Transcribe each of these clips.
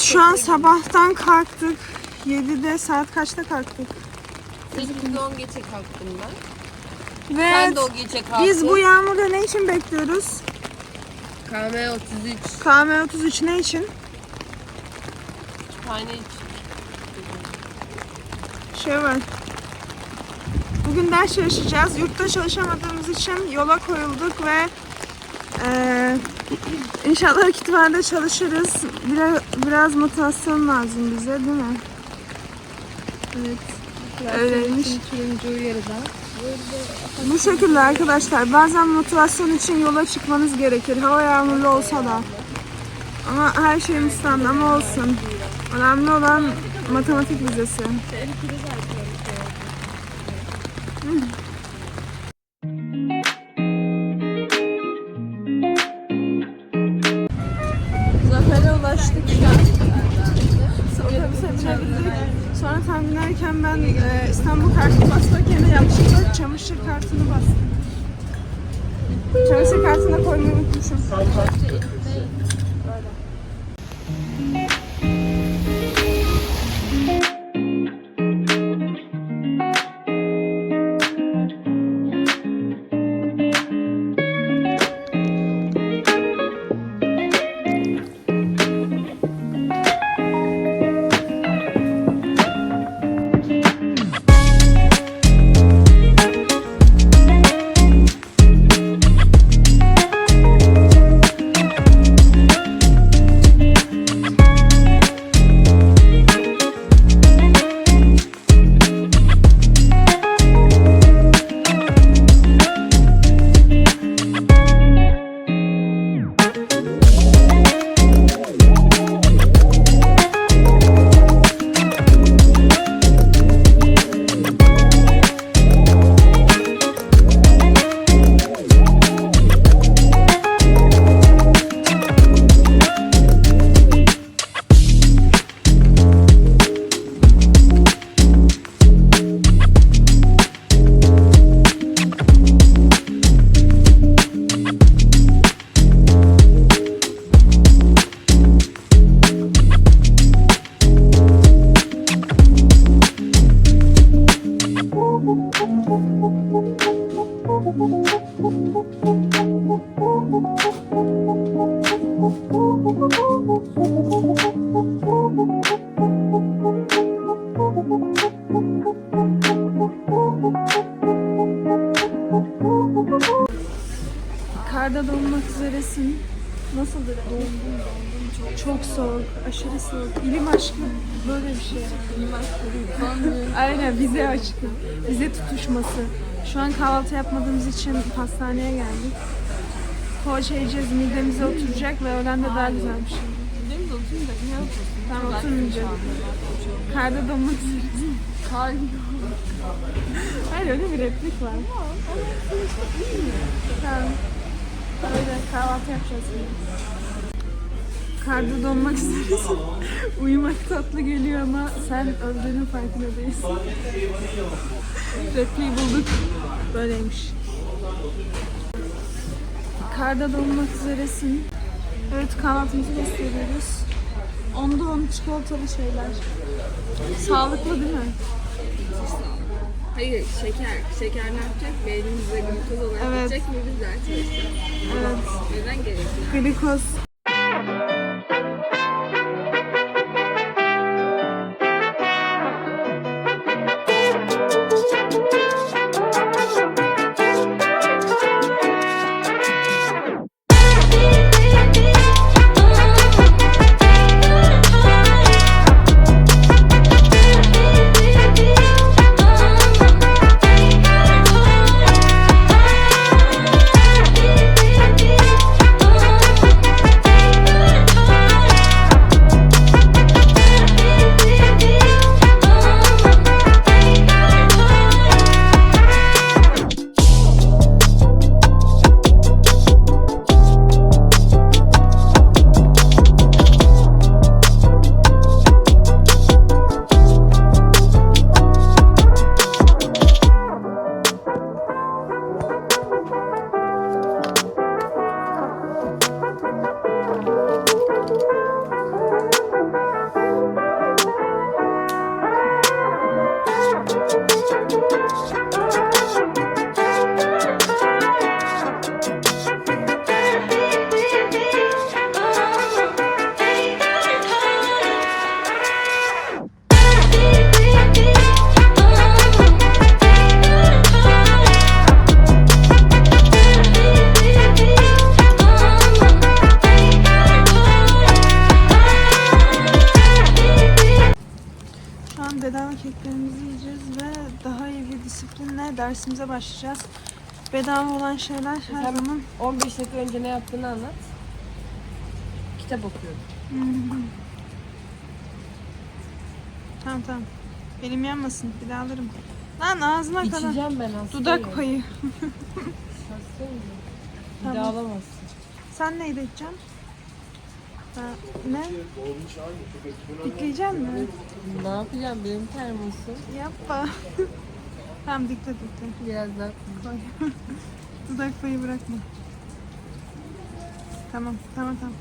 şu an sabahtan kalktık. 7'de saat kaçta kalktık? 8'de 10 geçe kalktım ben. Ve Sen de o gece kalktın. biz bu yağmurda ne için bekliyoruz? KM 33 KM33 ne için? tane iç. Şey var. Bugün ders çalışacağız. Yurtta çalışamadığımız için yola koyulduk ve inşallah kütüphanede çalışırız. Biraz, biraz motivasyon lazım bize değil mi? Evet. Öyleymiş. Turuncu yarıda. Bu şekilde arkadaşlar bazen motivasyon için yola çıkmanız gerekir. Hava yağmurlu olsa da. Ama her şeyimiz stand ama olsun. Önemli olan matematik vizesi. Zafer'e Hayatına koymayı. Aynen, vize aşkı. Vize tutuşması. Şu an kahvaltı yapmadığımız için pastaneye geldik. Poğaça yiyeceğiz, midemize oturacak ve öğlen de daha güzel bir şey. Deniz oturunca ne yapıyorsun? Tamam oturmayacağız. Karda donmak üzeresin. Kar Hayır öyle bir replik var. Tamam. Öyle kahvaltı yapacağız şimdi. Karda donmak üzeresin. Uyumak tatlı geliyor ama sen öldüğünün farkında değilsin. Repliği bulduk. Böyleymiş. Karda donmak üzeresin. Evet kahvaltımızı gösteriyoruz. Onda on çikolatalı şeyler. Sağlıklı değil mi? Hayır şeker. Şeker ne yapacak? Beynimize glukoz olarak Evet. gidecek ve biz çalışacağız. Evet. Neden gerekli? Glikoz. Dersimize başlayacağız. Bedava olan şeyler her Sen- zaman 15 dakika önce ne yaptığını anlat. Kitap okuyordum. Tamam tamam. Elim yanmasın. Bir daha alırım. Lan ağzına kadar. İçeceğim ben hastayım. Dudak payı. Hastayım. Bir Tamam. daha alamazsın. Sen neyi içeceksin? Ha, ne? Dikleyecek mi? Ne yapacağım benim termosum? Yapma. tamam dikle dikle. Biraz daha Dudak payı bırakma. Tamam, tamam, tamam.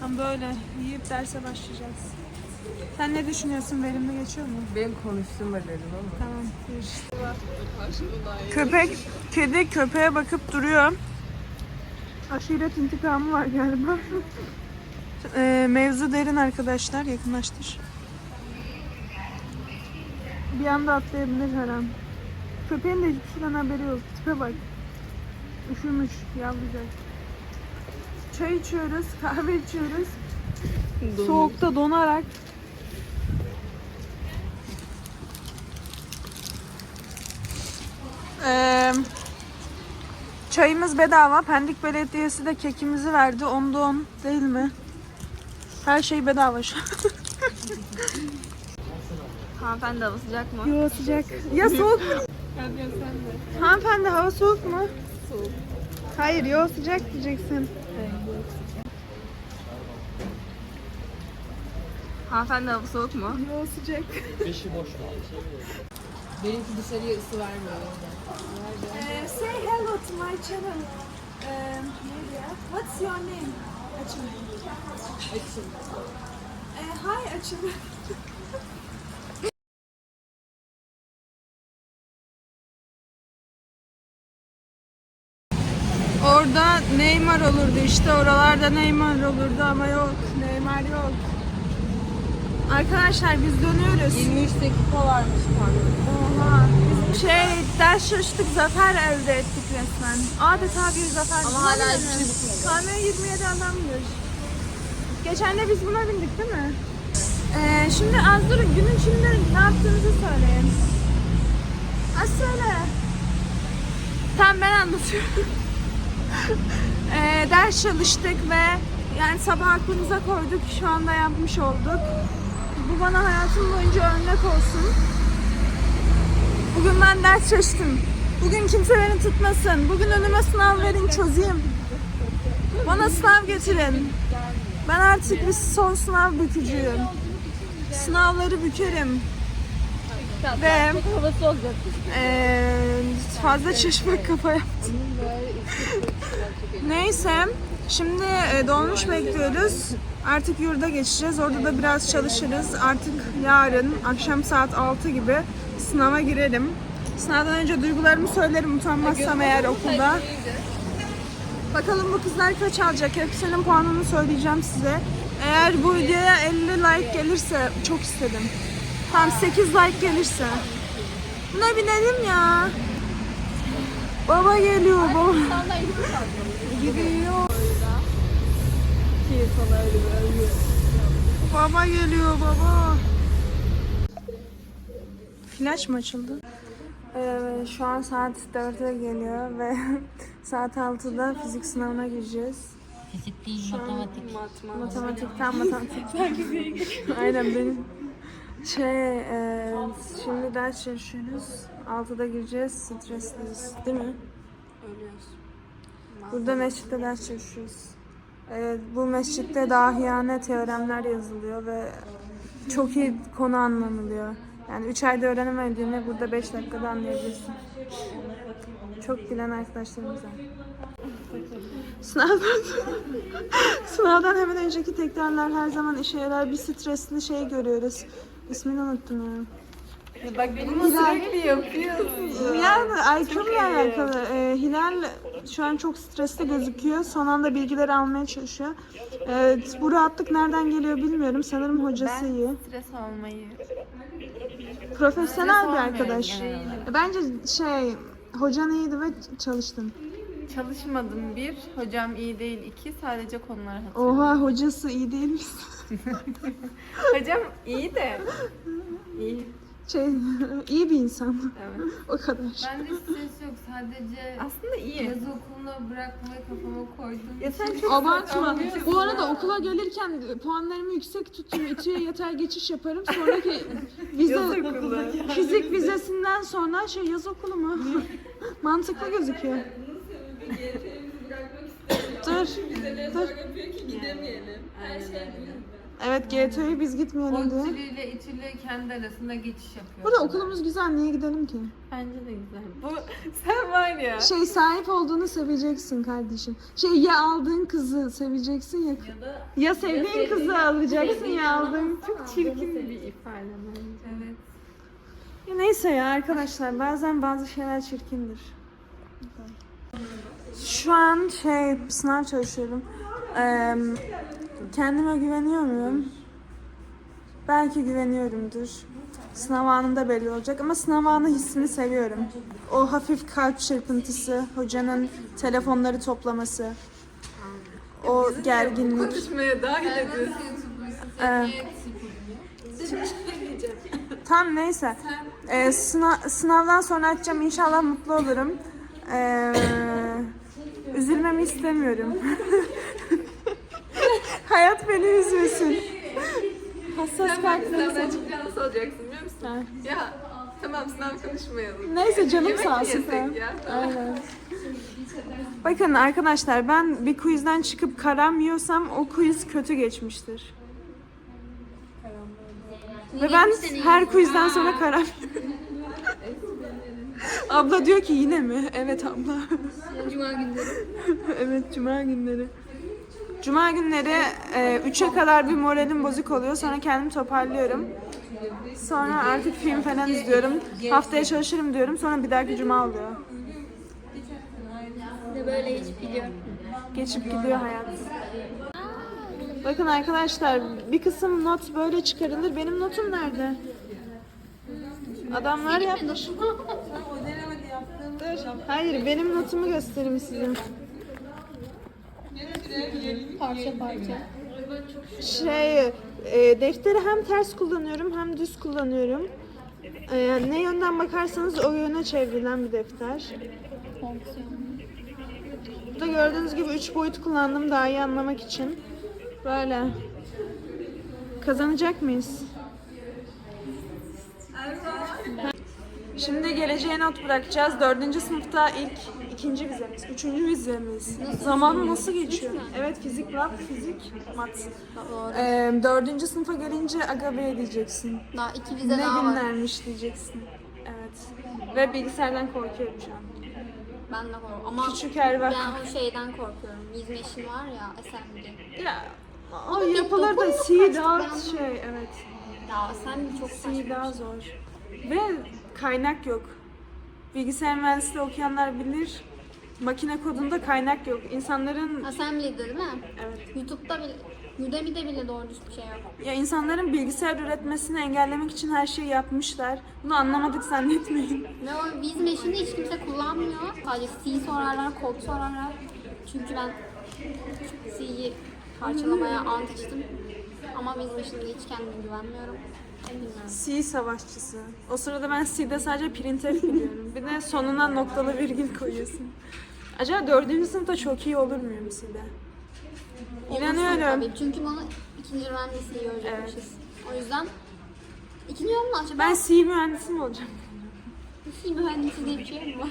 Tam böyle yiyip derse başlayacağız. Sen ne düşünüyorsun? Verimli geçiyor mu? benim konuştuğuma dedim ama. Tamam, görüşürüz. Köpek, kedi köpeğe bakıp duruyor. Aşiret intikamı var galiba. Ee, mevzu derin arkadaşlar, yakınlaştır. Bir anda atlayabilir her an. Köpeğin de hiçbir şeyden haberi yok. Tipe bak. Üşümüş, yavrucak. Çay içiyoruz, kahve içiyoruz. Soğukta donarak. Ee, çayımız bedava. Pendik Belediyesi de kekimizi verdi. Onda on değil mi? Her şey bedava şu an. Hanımefendi hava sıcak mı? Yo sıcak. Ya soğuk mu? Hanımefendi hava soğuk mu? Soğuk. Hayır yo sıcak diyeceksin. Hanımefendi hava soğuk mu? Yo sıcak. Benimki dışarıya ısı vermiyor. Uh, say hello to my channel. Um. What's your name? Açın. Açın. Uh, hi Açın. Neymar olurdu işte oralarda Neymar olurdu ama yok Neymar yok. Arkadaşlar biz dönüyoruz. 23 dakika varmış pardon. Oha. Biz şey ders çalıştık zafer elde ettik resmen. Adeta bir zafer. Ama hala hiçbir şey bitmedi. Kamyon 27 adamdır. Geçen de biz buna bindik değil mi? Ee, şimdi az durun günün içinde ne yaptığınızı söyleyin. Az söyle. Tamam ben anlatıyorum. Ee, ders çalıştık ve yani sabah aklımıza koyduk şu anda yapmış olduk. Bu bana hayatım boyunca örnek olsun. Bugün ben ders çalıştım. Bugün kimse beni tutmasın. Bugün önüme sınav verin çözeyim. Bana sınav getirin. Ben artık bir son sınav bükücüyüm. Sınavları bükerim. Ve eee, fazla çeşme kafa yaptım. Neyse. Şimdi e, dolmuş bekliyoruz. Artık yurda geçeceğiz. Orada da biraz çalışırız. Artık yarın akşam saat 6 gibi sınava girelim. Sınavdan önce duygularımı söylerim utanmazsam eğer okulda. Bakalım bu kızlar kaç alacak? Hepsinin puanını söyleyeceğim size. Eğer bu videoya 50 like gelirse çok istedim. Tam 8 like gelirse. Buna binelim ya. Baba geliyor baba. Gidiyor. Baba geliyor baba. Flash mı açıldı? Ee, şu an saat 4'e geliyor ve saat 6'da fizik sınavına gireceğiz. Fizik değil, matematik. Matematik, tam matematik. Aynen benim. Şey, e, şimdi ders çalışıyoruz. 6'da gireceğiz, stresliyiz. Değil mi? Ölüyoruz. Burada mescitte ders çalışıyoruz. Evet, bu mescitte dahiyane teoremler yazılıyor ve çok iyi konu anlanılıyor. Yani 3 ayda öğrenemediğini burada 5 dakikada anlayabilirsin. Çok bilen arkadaşlarımız var. Sınavdan, sınavdan hemen önceki tekrarlar her zaman işe yarar. Bir stresli şey görüyoruz. İsmini unuttum ya. Bak bunu sürekli yapıyorsun. Yani IQ'mla alakalı. Ee, Hilal şu an çok stresli gözüküyor. Son anda bilgileri almaya çalışıyor. Ee, bu rahatlık nereden geliyor bilmiyorum. Sanırım hocası iyi. Stres olmayı. Profesyonel bir arkadaş. Bence şey, hocan iyiydi ve çalıştın. Çalışmadım bir, hocam iyi değil iki, sadece konuları hatırlıyorum. Oha hocası iyi değilmiş. Hocam iyi de. İyi. Şey, iyi bir insan. Evet. O kadar. Bende stres yok. Sadece Aslında iyi. yaz okuluna bırakmayı kafama koydum. Ya sen çok Abartma. Bu arada okula gelirken puanlarımı yüksek tuttum. İTÜ'ye yatay geçiş yaparım. Sonraki vize, fizik vizesinden sonra şey yaz okulu mu? Mantıklı gözüküyor. Dur. Dur. Evet GTO'yu biz gitmeyelim diye. Otçili ile İTÜ'lü kendi arasında geçiş yapıyor. Burada okulumuz güzel niye gidelim ki? Bence de güzel. Bu sen var ya. Şey sahip olduğunu seveceksin kardeşim. Şey ya aldığın kızı seveceksin ya. Ya, sevdiğin kızı alacaksın ya aldığın. Çok çirkin. bir ifade bence. Evet. Ya neyse ya arkadaşlar bazen bazı şeyler çirkindir. Şu an şey sınav çalışıyorum. Ee, kendime güveniyor muyum? Belki güveniyorumdur. Sınav anında belli olacak ama sınav anı hissini seviyorum. O hafif kalp çırpıntısı, hocanın telefonları toplaması, o gerginlik. Konuşmaya dahil ediyorsun. Ee, Tam neyse. Ee, sınav, sınavdan sonra açacağım inşallah mutlu olurum. Ee, üzülmemi istemiyorum. Hayat beni üzmesin. Hassas çıkınca nasıl olacaksın biliyor musun? Ha. Ya tamam sınav konuşmayalım. Neyse canım Yemek sağ olsun. yesek ya? Aynen. Bakın arkadaşlar ben bir quizden çıkıp karam yiyorsam o quiz kötü geçmiştir. Ve ben her quizden sonra karam Abla diyor ki yine mi? Evet abla. Cuma günleri. evet cuma günleri. Cuma günleri 3'e kadar bir moralim bozuk oluyor. Sonra kendimi toparlıyorum. Sonra artık film falan izliyorum. Haftaya çalışırım diyorum. Sonra bir dahaki cuma oluyor. Böyle geçip gidiyor. Geçip gidiyor hayat. Bakın arkadaşlar bir kısım not böyle çıkarılır. Benim notum nerede? Adamlar yapmış. Hayır benim notumu göstereyim size. Parça parça. Şey, e, defteri hem ters kullanıyorum hem düz kullanıyorum. E, ne yönden bakarsanız o yöne çevrilen bir defter. Burada gördüğünüz gibi üç boyut kullandım daha iyi anlamak için. Böyle. Kazanacak mıyız? Şimdi geleceğe not bırakacağız. Dördüncü sınıfta ilk ikinci vizemiz, üçüncü vizemiz. Zaman nasıl geçiyor? Evet fizik var, fizik, mat. Doğru. Ee, dördüncü sınıfa gelince aga be diyeceksin. Daha iki vize Ne daha var. günlermiş diyeceksin. Evet. Ve bilgisayardan korkuyorum şu an. Ben de korkuyorum. Ama Küçük Erva. ben o şeyden korkuyorum. Bizim eşim var ya SMG. Ya o yapılır da C daha şey evet. Ya sen çok. C daha zor. Ve kaynak yok. Bilgisayar mühendisliği okuyanlar bilir. Makine kodunda kaynak yok. İnsanların Assembly'de değil mi? evet. YouTube'da bile, Udemy'de bile doğru düzgün bir şey yok. Ya insanların bilgisayar üretmesini engellemek için her şeyi yapmışlar. Bunu anlamadık zannetmeyin. Ve o bizim eşini hiç kimse kullanmıyor. Sadece C sorarlar, kod sorarlar. Çünkü ben C'yi parçalamaya ant içtim. Ama bizim eşimde hiç kendime güvenmiyorum. C savaşçısı. O sırada ben C'de sadece printf biliyorum. Bir de sonuna noktalı virgül koyuyorsun. Acaba dördüncü sınıfta çok iyi olur muyum C'de? İnanıyorum. tabii. Çünkü bunu ikinci mühendisliği görecekmişiz. O yüzden ikinci mı acaba? Ben C mühendisi mi olacağım? C mühendisi diye bir şey mi var?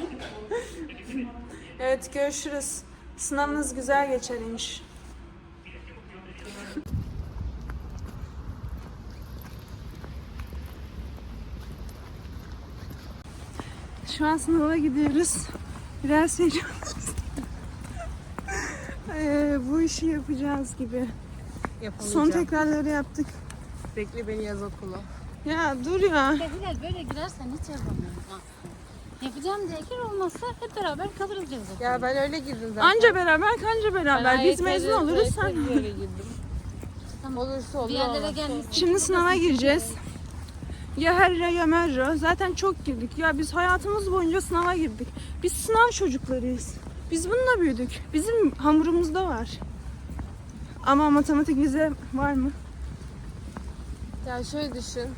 Evet görüşürüz. Sınavınız güzel geçer inş. Şu an sınava gidiyoruz. Biraz heyecanlıyız. Ee, bu işi yapacağız gibi. Yapamayacağım. Son tekrarları yaptık. Bekle beni yaz okulu. Ya dur ya. Biraz böyle girersen hiç yapamıyorum. Yapacağım diye gir olmazsa hep beraber kalırız yazı. Ya ben öyle girdim zaten. Anca beraber kanca beraber. Biz mezun oluruz sen. Böyle girdim. Olursa olur. Bir yerlere gelmişsin. Şimdi sınava gireceğiz. Ya herre ya merre. Zaten çok girdik. Ya biz hayatımız boyunca sınava girdik. Biz sınav çocuklarıyız. Biz bununla büyüdük. Bizim hamurumuzda var. Ama matematik vize var mı? Ya şöyle düşün.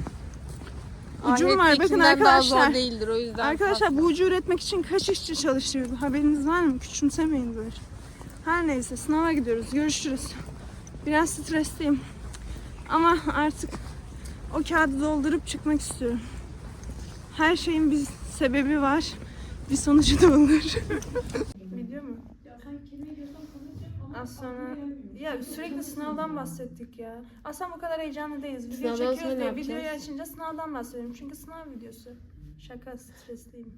Ucum var bakın Ahiretikinden daha arkadaşlar. zor değildir o yüzden. Arkadaşlar bu ucu üretmek için kaç işçi çalışıyor? Haberiniz var mı? Küçümsemeyin böyle. Her neyse sınava gidiyoruz. Görüşürüz. Biraz stresliyim. Ama artık o kağıdı doldurup çıkmak istiyorum. Her şeyin bir sebebi var. Bir sonucu da olur. Video mu? Az sonra ya sürekli sınavdan bahsettik ya. Aslında bu kadar heyecanlı değiliz. Video Sınavdan sonra çekiyoruz ne diye videoyu yapacağız? açınca sınavdan bahsediyorum. Çünkü sınav videosu. Şaka stresliyim.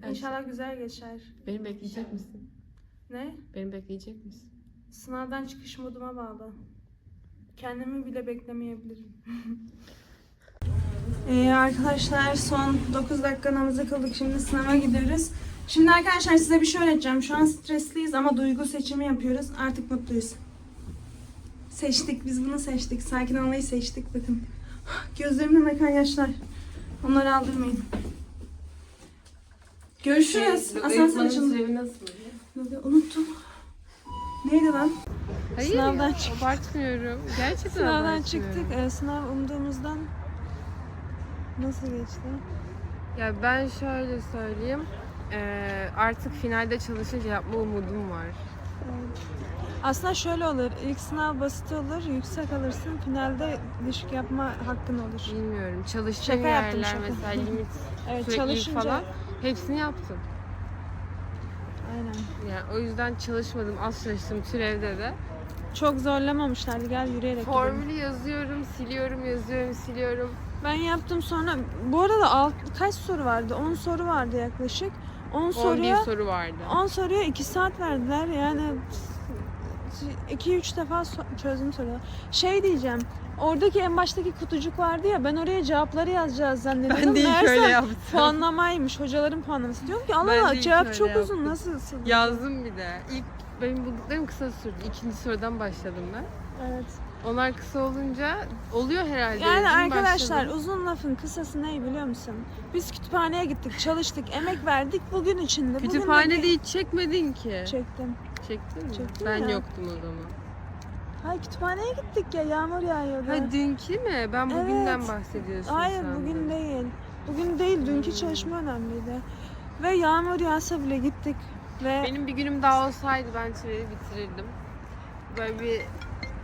İnşallah güzel geçer. Beni bekleyecek misin? Ne? Beni bekleyecek misin? Sınavdan çıkış moduma bağlı. Kendimi bile beklemeyebilirim. Ee, arkadaşlar son 9 dakika namaza kıldık. Şimdi sınava gidiyoruz. Şimdi arkadaşlar size bir şey öğreteceğim. Şu an stresliyiz ama duygu seçimi yapıyoruz. Artık mutluyuz. Seçtik. Biz bunu seçtik. Sakin olmayı seçtik. Bakın. Gözlerimden akan yaşlar. Onları aldırmayın. Görüşürüz. Asansör açıldı. Unuttum. Neydi lan? Hayır Sınavdan ya, çık- abartmıyorum. Gerçekten Sınavdan çıktık. Ee, sınav umduğumuzdan nasıl geçti? Ya ben şöyle söyleyeyim. Ee, artık finalde çalışınca yapma umudum var. Aslında şöyle olur. İlk sınav basit olur. Yüksek alırsın. Finalde düşük yapma hakkın olur. Bilmiyorum. Çalıştığım Şaka yaptım, yerler şaka. mesela limit Evet sürekli çalışınca. falan. Hepsini yaptım. Aynen. Yani o yüzden çalışmadım. Az çalıştım türevde de. Çok zorlamamışlardı. Gel yürüyerek gidelim. Formülü yazıyorum, siliyorum, yazıyorum, siliyorum. Ben yaptım sonra. Bu arada alt, kaç soru vardı? 10 soru vardı yaklaşık. 10 11 soruya soru vardı. 10 soruya 2 saat verdiler. Yani 2-3 defa so- çözdüm soruları. Şey diyeceğim. Oradaki en baştaki kutucuk vardı ya ben oraya cevapları yazacağız zannediyordum. Ben de ilk öyle yaptım. Puanlamaymış. Hocaların puanlaması. Diyorum ki Allah Ben de Allah ilk cevap öyle çok yaptım. uzun. Nasıl? Yazdım bir de. İlk benim bulduklarım kısa sürdü. İkinci sorudan başladım ben. Evet. Onlar kısa olunca oluyor herhalde. Yani Dün arkadaşlar başladım. uzun lafın kısası ne biliyor musun? Biz kütüphaneye gittik, çalıştık, emek verdik bugün içinde. Bugün de Kütüphanede bir- hiç çekmedin ki. çektim. Çektin mi? Çektim ben ya. yoktum o zaman. Hayır kütüphaneye gittik ya yağmur yağıyordu. Ha dünkü mi? Ben bugünden Evet. bahsediyorsun Hayır sandım. bugün değil. Bugün değil dünkü çalışma önemliydi. Ve yağmur yağsa bile gittik ve Benim bir günüm daha olsaydı ben türevi bitirirdim. Böyle bir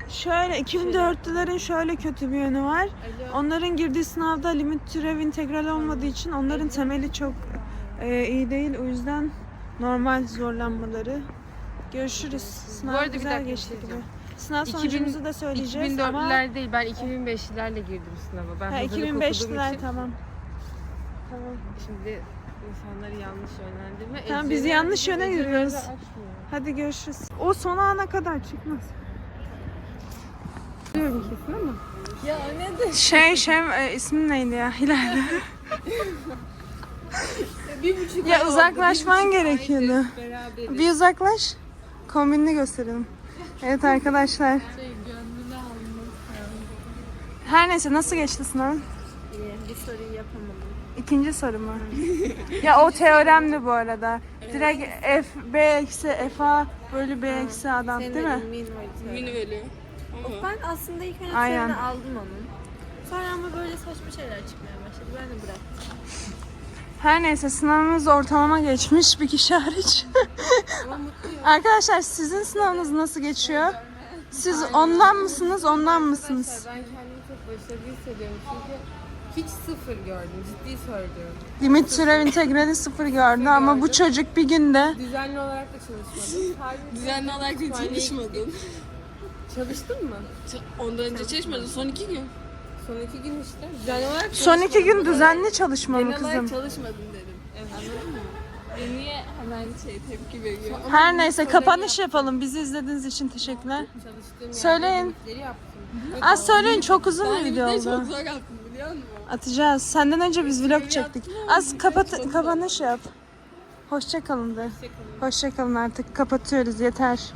şöyle 2004'lülerin şöyle kötü bir yönü var. Alo. Onların girdiği sınavda limit türev integral olmadığı için onların temeli çok e, iyi değil. O yüzden normal zorlanmaları. Görüşürüz. Sınav arada bir güzel dakika, geçti şey gibi. diyeceğim. Sınav 2000 sonucumuzu da söyleyeceğiz 2004'lüler ama değil ben 2005'lilerle girdim sınava. Ben ha, hazırlık okuduğum 2005'liler için tamam. Tamam. Şimdi insanları yanlış yönlendirme. Tamam, biz Ece'ler yanlış yöne yürüyoruz. açmıyor. Hadi görüşürüz. O son ana kadar çıkmaz. Biliyorum kesin ama. Şey şey e, ismin neydi ya? Hilal. ya uzaklaşman gerekiyordu. Bir uzaklaş. Kombinini gösterelim. Evet arkadaşlar. Her neyse nasıl geçti sınav? Bir soruyu yapamadım. İkinci soru mu? ya o teoremdi bu arada. Direkt f b eksi f a bölü b eksi adam değil mi? Ben aslında ilk önce Aynen. teorini aldım onun. Sonra ama böyle saçma şeyler çıkmaya başladı. Ben de bıraktım. Her neyse sınavımız ortalama geçmiş bir kişi hariç. Arkadaşlar sizin sınavınız nasıl geçiyor? Siz ondan mısınız, ondan mısınız? Ben kendimi çok başarılı hissediyorum çünkü hiç sıfır gördüm. Ciddi söylüyorum. Limit türev integrali sıfır gördü ama bu çocuk bir günde Düzenli olarak da çalışmadım. Düzenli olarak da çalışmadın. Çalıştın mı? Ondan önce çalışmadın. Son iki gün. Son iki gün işte. Düzenli olarak son iki gün düzenli çalışma mı Genel olarak kızım? çalışmadın dedim. Anladın mı? E niye hemen şey tepki veriyor? Her neyse kapanış yapalım. Bizi izlediğiniz için teşekkürler. çalıştığım Söyleyin. limitleri yaptım. Az söyleyin çok uzun bir Ben video de çok oldu. zor yaptım biliyor musun? Atacağız. Senden önce biz vlog çektik. Az kapat kapanış yap. Hoşça kalın de. Hoşça kalın artık. Kapatıyoruz yeter.